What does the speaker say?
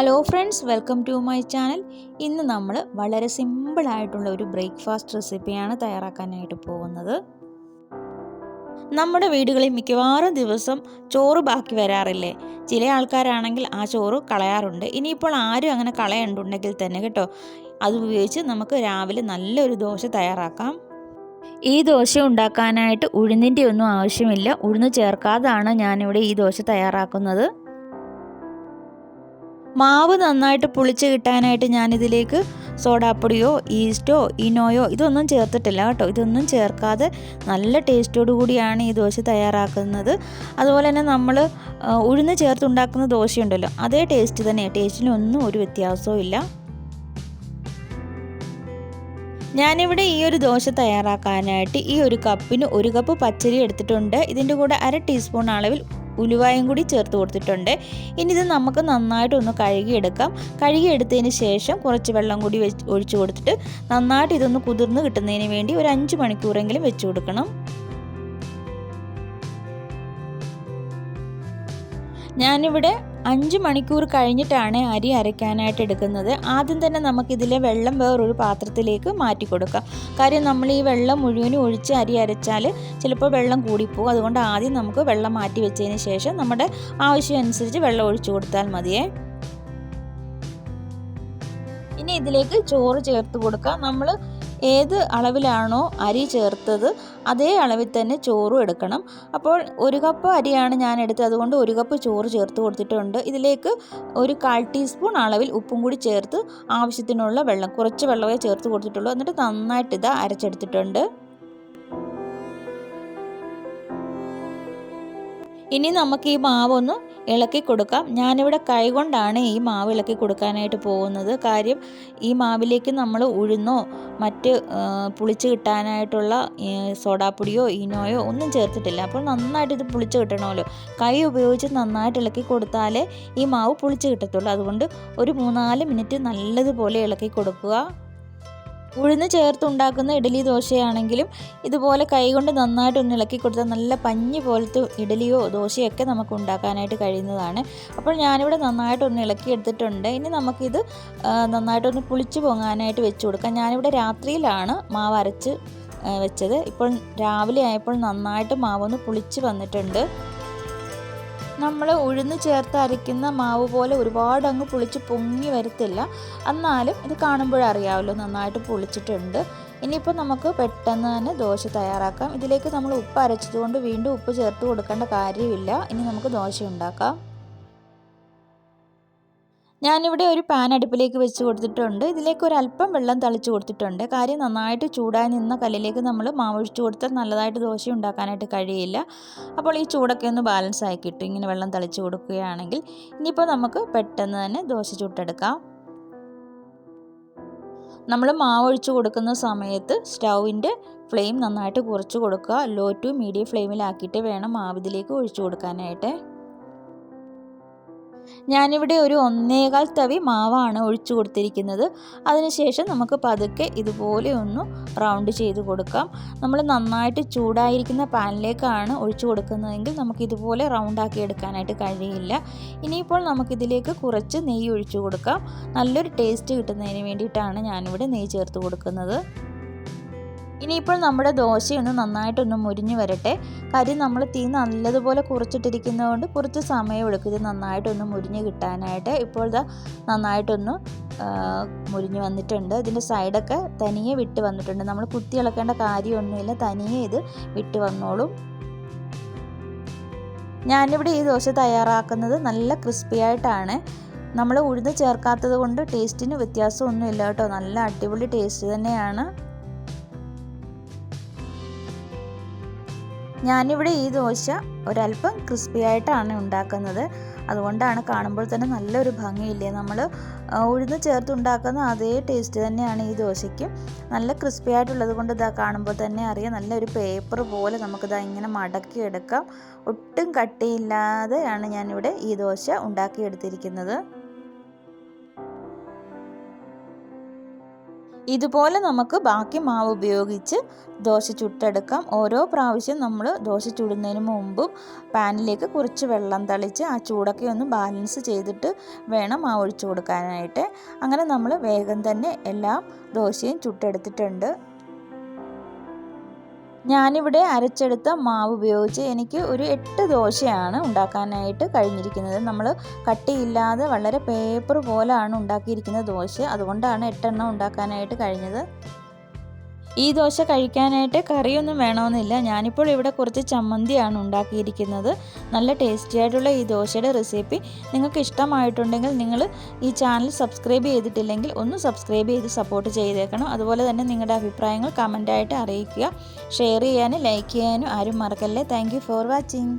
Hello friends welcome to my channel ഇന്ന് നമ്മൾ വളരെ സിമ്പിളായിട്ടുള്ള ഒരു ബ്രേക്ക്ഫാസ്റ്റ് റെസിപ്പിയാണ് തയ്യാറാക്കാനായിട്ട് പോകുന്നത്. നമ്മുടെ വീടുകളിൽ മിക്കവാറും ദിവസം ചോറ് ബാക്കി വരാറില്ലേ? ചില ആൾക്കാരാണെങ്കിൽ ആ ചോറ് കളയാറുണ്ട്. ഇനിയിപ്പോൾ ആരും അങ്ങനെ കളയണ്ടുണ്ടെങ്കിൽ തന്നെ കേട്ടോ. അത് ഉപയോഗിച്ച് നമുക്ക് രാവിലെ നല്ലൊരു ദോശ തയ്യാറാക്കാം. ഈ ദോശ ഉണ്ടാക്കാനായിട്ട് ഉഴുന്നിന്റെ ഒന്നും ആവശ്യമില്ല. ഉഴുന്ന് ചേർക്കാതാണ് ഞാനിവിടെ ഈ ദോശ തയ്യാറാക്കുന്നത്. മാവ് നന്നായിട്ട് പുളിച്ച് കിട്ടാനായിട്ട് ഞാനിതിലേക്ക് സോഡാപ്പൊടിയോ ഈസ്റ്റോ ഇനോയോ ഇതൊന്നും ചേർത്തിട്ടില്ല കേട്ടോ. ഇതൊന്നും ചേർക്കാതെ നല്ല ടേസ്റ്റോടു കൂടിയാണ് ഈ ദോശ തയ്യാറാക്കുന്നത്. അതുപോലെ തന്നെ നമ്മൾ ഉഴുന്ന് ചേർത്തുണ്ടാക്കുന്ന ദോശയുണ്ടല്ലോ അതേ ടേസ്റ്റ് തന്നെ ടേസ്റ്റിനൊന്നും ഒരു വ്യത്യാസവും ഇല്ല. ഞാനിവിടെ ഈ ഒരു ദോശ തയ്യാറാക്കാനായിട്ട് ഈ ഒരു കപ്പിന് ഒരു കപ്പ് പച്ചരി എടുത്തിട്ടുണ്ട്. ഇതിന്റെ കൂടെ അര ടീസ്പൂൺ അളവിൽ ഉലുവായും കൂടി ചേർത്ത് കൊടുത്തിട്ടുണ്ട്. ഇനി ഇത് നമുക്ക് നന്നായിട്ടൊന്ന് കഴുകിയെടുക്കാം. കഴുകിയെടുത്തതിന് ശേഷം കുറച്ച് വെള്ളം കൂടി വെച്ച് ഒഴിച്ചു കൊടുത്തിട്ട് നന്നായിട്ട് ഇതൊന്ന് കുതിർന്ന് കിട്ടുന്നതിന് വേണ്ടി ഒരു അഞ്ച് മണിക്കൂറെങ്കിലും വെച്ച് കൊടുക്കണം. ഞാനിവിടെ അഞ്ച് മണിക്കൂർ കഴിഞ്ഞിട്ടാണ് അരി അരയ്ക്കാനായിട്ട് എടുക്കുന്നത്. ആദ്യം തന്നെ നമുക്കിതിലെ വെള്ളം വേറൊരു പാത്രത്തിലേക്ക് മാറ്റി കൊടുക്കാം. കാര്യം നമ്മൾ ഈ വെള്ളം മുഴുവനും ഒഴിച്ച് അരി അരച്ചാൽ ചിലപ്പോൾ വെള്ളം കൂടിപ്പോകും. അതുകൊണ്ട് ആദ്യം നമുക്ക് വെള്ളം മാറ്റി വെച്ചതിന് ശേഷം നമ്മുടെ ആവശ്യം അനുസരിച്ച് വെള്ളം ഒഴിച്ചു കൊടുത്താൽ മതിയേ. ഇനി ഇതിലേക്ക് ചോറ് ചേർത്ത് കൊടുക്കാം. നമ്മൾ ഏത് അളവിലാണോ അരി ചേർത്തത് അതേ അളവിൽ തന്നെ ചോറും എടുക്കണം. അപ്പോൾ ഒരു കപ്പ് അരിയാണ് ഞാൻ എടുത്തത്. അതുകൊണ്ട് ഒരു കപ്പ് ചോറ് ചേർത്ത് കൊടുത്തിട്ടുണ്ട്. ഇതിലേക്ക് ഒരു കാൽ ടീസ്പൂൺ അളവിൽ ഉപ്പും കൂടി ചേർത്ത് ആവശ്യത്തിനുള്ള വെള്ളം കുറച്ച് വെള്ളമേ ചേർത്ത് കൊടുത്തിട്ടുള്ളൂ. എന്നിട്ട് നന്നായിട്ട് ഇത് അരച്ചെടുത്തിട്ടുണ്ട്. ഇനി നമുക്ക് ഈ മാവൊന്ന് ഇളക്കി കൊടുക്കാം. ഞാനിവിടെ കൈകൊണ്ടാണ് ഈ മാവ് ഇളക്കി കൊടുക്കാനായിട്ട് പോകുന്നത്. കാര്യം ഈ മാവിലേക്ക് നമ്മൾ ഉഴുന്നോ മറ്റ് പുളിച്ച് കിട്ടാനായിട്ടുള്ള സോഡാപ്പൊടിയോ ഇനോയോ ഒന്നും ചേർത്തിട്ടില്ല. അപ്പോൾ നന്നായിട്ട് ഇത് പുളിച്ച് കിട്ടണമല്ലോ. കൈ ഉപയോഗിച്ച് നന്നായിട്ട് ഇളക്കി കൊടുത്താലേ ഈ മാവ് പുളിച്ച് കിട്ടത്തുള്ളൂ. അതുകൊണ്ട് ഒരു മൂന്നാൽ മിനിറ്റ് നല്ലതുപോലെ ഇളക്കി കൊടുക്കുക. ഉഴുന്ന് ചേർത്തുണ്ടാക്കുന്ന ഇഡലി ദോശയാണെങ്കിലും ഇതുപോലെ കൈകൊണ്ട് നന്നായിട്ട് ഒന്ന് ഇളക്കി കൊടുത്താൽ നല്ല പഞ്ഞി പോലത്തെ ഇഡലിയോ ദോശയൊക്കെ നമുക്ക് ഉണ്ടാക്കാനായിട്ട് കഴിയുന്നതാണ്. അപ്പോൾ ഞാനിവിടെ നന്നായിട്ടൊന്ന് ഇളക്കി എടുത്തിട്ടുണ്ട്. ഇനി നമുക്കിത് നന്നായിട്ടൊന്ന് പുളിച്ച് പൊങ്ങാനായിട്ട് വെച്ച് കൊടുക്കാം. ഞാനിവിടെ രാത്രിയിലാണ് മാവ് അരച്ച് വെച്ചത്. ഇപ്പോൾ രാവിലെ ആയപ്പോൾ നന്നായിട്ട് മാവൊന്ന് പുളിച്ച് വന്നിട്ടുണ്ട്. നമ്മൾ ഉഴുന്ന് ചേർത്ത് അരയ്ക്കുന്ന മാവ് പോലെ ഒരുപാട് അങ്ങ് പുളിച്ച് പൊങ്ങി വരത്തില്ല. എന്നാലും ഇത് കാണുമ്പോഴറിയാമല്ലോ നന്നായിട്ട് പുളിച്ചിട്ടുണ്ട്. ഇനിയിപ്പോൾ നമുക്ക് പെട്ടെന്ന് തന്നെ ദോശ തയ്യാറാക്കാം. ഇതിലേക്ക് നമ്മൾ ഉപ്പ് അരച്ചതുകൊണ്ട് വീണ്ടും ഉപ്പ് ചേർത്ത് കൊടുക്കേണ്ട കാര്യമില്ല. ഇനി നമുക്ക് ദോശ ഉണ്ടാക്കാം. ഞാനിവിടെ ഒരു പാൻ അടുപ്പിലേക്ക് വെച്ച് കൊടുത്തിട്ടുണ്ട്. ഇതിലേക്ക് ഒരു അല്പം വെള്ളം തളിച്ച് കൊടുത്തിട്ടുണ്ട്. കാര്യം നന്നായിട്ട് ചൂടായി നിന്ന കല്ലിലേക്ക് നമ്മൾ മാവൊഴിച്ചു കൊടുത്താൽ നല്ലതായിട്ട് ദോശ ഉണ്ടാക്കാനായിട്ട് കഴിയില്ല. അപ്പോൾ ഈ ചൂടൊക്കെ ഒന്ന് ബാലൻസ് ആയി കിട്ടും. ഇങ്ങനെ വെള്ളം തളിച്ച് കൊടുക്കുകയാണെങ്കിൽ ഇനിയിപ്പോൾ നമുക്ക് പെട്ടെന്ന് തന്നെ ദോശ ചുട്ടെടുക്കാം. നമ്മൾ മാവൊഴിച്ച് കൊടുക്കുന്ന സമയത്ത് സ്റ്റൗവിന്റെ ഫ്ലെയിം നന്നായിട്ട് കുറച്ച് കൊടുക്കുക. ലോ ടു മീഡിയം ഫ്ലെയിമിലാക്കിയിട്ട് വേണം മാവിതിലേക്ക് ഒഴിച്ചു കൊടുക്കാനായിട്ട്. ഞാനിവിടെ ഒരു ഒന്നേകാൽ തവി മാവാണ് ഒഴിച്ചു കൊടുത്തിരിക്കുന്നത്. അതിനുശേഷം നമുക്ക് പതുക്കെ ഇതുപോലെ ഒന്ന് റൗണ്ട് ചെയ്ത് കൊടുക്കാം. നമ്മൾ നന്നായിട്ട് ചൂടായിരിക്കുന്ന പാനിലേക്കാണ് ഒഴിച്ചു കൊടുക്കുന്നതെങ്കിൽ നമുക്ക് ഇതുപോലെ റൗണ്ടാക്കി എടുക്കാനായിട്ട് കഴിയില്ല. ഇനിയിപ്പോൾ നമുക്കിതിലേക്ക് കുറച്ച് നെയ്യ് ഒഴിച്ചു കൊടുക്കാം. നല്ലൊരു ടേസ്റ്റ് കിട്ടുന്നതിന് വേണ്ടിയിട്ടാണ് ഞാനിവിടെ നെയ്യ് ചേർത്ത് കൊടുക്കുന്നത്. ഇനിയിപ്പോൾ നമ്മുടെ ദോശയൊന്ന് നന്നായിട്ടൊന്ന് മുരിഞ്ഞു വരട്ടെ. കരി നമ്മൾ തീ നല്ലതുപോലെ കുറച്ചിട്ടിരിക്കുന്നതുകൊണ്ട് കുറച്ച് സമയം എടുക്കും ഇത് നന്നായിട്ടൊന്ന് മുരിഞ്ഞ് കിട്ടാനായിട്ട്. ഇപ്പോൾ ഇതാ നന്നായിട്ടൊന്ന് മുരിഞ്ഞ് വന്നിട്ടുണ്ട്. ഇതിന്റെ സൈഡൊക്കെ തനിയെ വിട്ട് വന്നിട്ടുണ്ട്. നമ്മൾ കുത്തി ഇളക്കേണ്ട കാര്യമൊന്നുമില്ല. തനിയെ ഇത് വിട്ട് വന്നോളും. ഞാനിവിടെ ഈ ദോശ തയ്യാറാക്കുന്നത് നല്ല ക്രിസ്പി ആയിട്ടാണ്. നമ്മൾ ഉഴുന്ന് ചേർക്കാത്തത് കൊണ്ട് ടേസ്റ്റിന് വ്യത്യാസമൊന്നുമില്ല കേട്ടോ. നല്ല അടിപൊളി ടേസ്റ്റ് തന്നെയാണ്. ഞാനിവിടെ ഈ ദോശ ഒരല്പം ക്രിസ്പി ആയിട്ടാണ് ഉണ്ടാക്കുന്നത്. അതുകൊണ്ടാണ് കാണുമ്പോൾ തന്നെ നല്ലൊരു ഭംഗിയില്ലേ? നമ്മൾ ഉഴുന്ന് ചേർത്ത് ഉണ്ടാക്കുന്ന അതേ ടേസ്റ്റ് തന്നെയാണ് ഈ ദോശയ്ക്ക്. നല്ല ക്രിസ്പി ആയിട്ടുള്ളത് കൊണ്ട് ഇതാ കാണുമ്പോൾ തന്നെ അറിയാം നല്ലൊരു പേപ്പർ പോലെ നമുക്കിതാ ഇങ്ങനെ മടക്കിയെടുക്കാം. ഒട്ടും കട്ടിയില്ലാതെയാണ് ഞാനിവിടെ ഈ ദോശ ഉണ്ടാക്കിയെടുത്തിരിക്കുന്നത്. ഇതുപോലെ നമുക്ക് ബാക്കി മാവ് ഉപയോഗിച്ച് ദോശ ചുട്ടെടുക്കാം. ഓരോ പ്രാവശ്യം നമ്മൾ ദോശ ചുടുന്നതിന് മുമ്പും പാനിലേക്ക് കുറച്ച് വെള്ളം തളിച്ച് ആ ചൂടൊക്കെ ഒന്ന് ബാലൻസ് ചെയ്തിട്ട് വേണം മാവ് ഒഴിച്ചു കൊടുക്കാനായിട്ട്. അങ്ങനെ നമ്മൾ വേഗം തന്നെ എല്ലാം ദോശയും ചുട്ടെടുത്തിട്ടുണ്ട്. ഞാനിവിടെ അരച്ചെടുത്ത മാവ് ഉപയോഗിച്ച് എനിക്ക് ഒരു എട്ട് ദോശയാണ് ഉണ്ടാക്കാനായിട്ട് കഴിഞ്ഞിരിക്കുന്നത്. നമ്മൾ കട്ടിയില്ലാതെ വളരെ പേപ്പർ പോലാണ് ഉണ്ടാക്കിയിരിക്കുന്ന ദോശ. അതുകൊണ്ടാണ് എട്ടെണ്ണം ഉണ്ടാക്കാനായിട്ട് കഴിഞ്ഞത്. ഈ ദോശ കഴിക്കാനായിട്ട് കറിയൊന്നും വേണമെന്നില്ല. ഞാനിപ്പോൾ ഇവിടെ കുറച്ച് ചമ്മന്തിയാണ് ഉണ്ടാക്കിയിരിക്കുന്നത്. നല്ല ടേസ്റ്റി ആയിട്ടുള്ള ഈ ദോശയുടെ റെസിപ്പി നിങ്ങൾക്ക് ഇഷ്ടമായിട്ടുണ്ടെങ്കിൽ നിങ്ങൾ ഈ ചാനൽ സബ്സ്ക്രൈബ് ചെയ്തിട്ടില്ലെങ്കിൽ ഒന്ന് സബ്സ്ക്രൈബ് ചെയ്ത് സപ്പോർട്ട് ചെയ്തേക്കണം. അതുപോലെ തന്നെ നിങ്ങളുടെ അഭിപ്രായങ്ങൾ കമന്റായിട്ട് അറിയിക്കുക. ഷെയർ ചെയ്യാനും ലൈക്ക് ചെയ്യാനും ആരും മറക്കല്ലേ. Thank for watching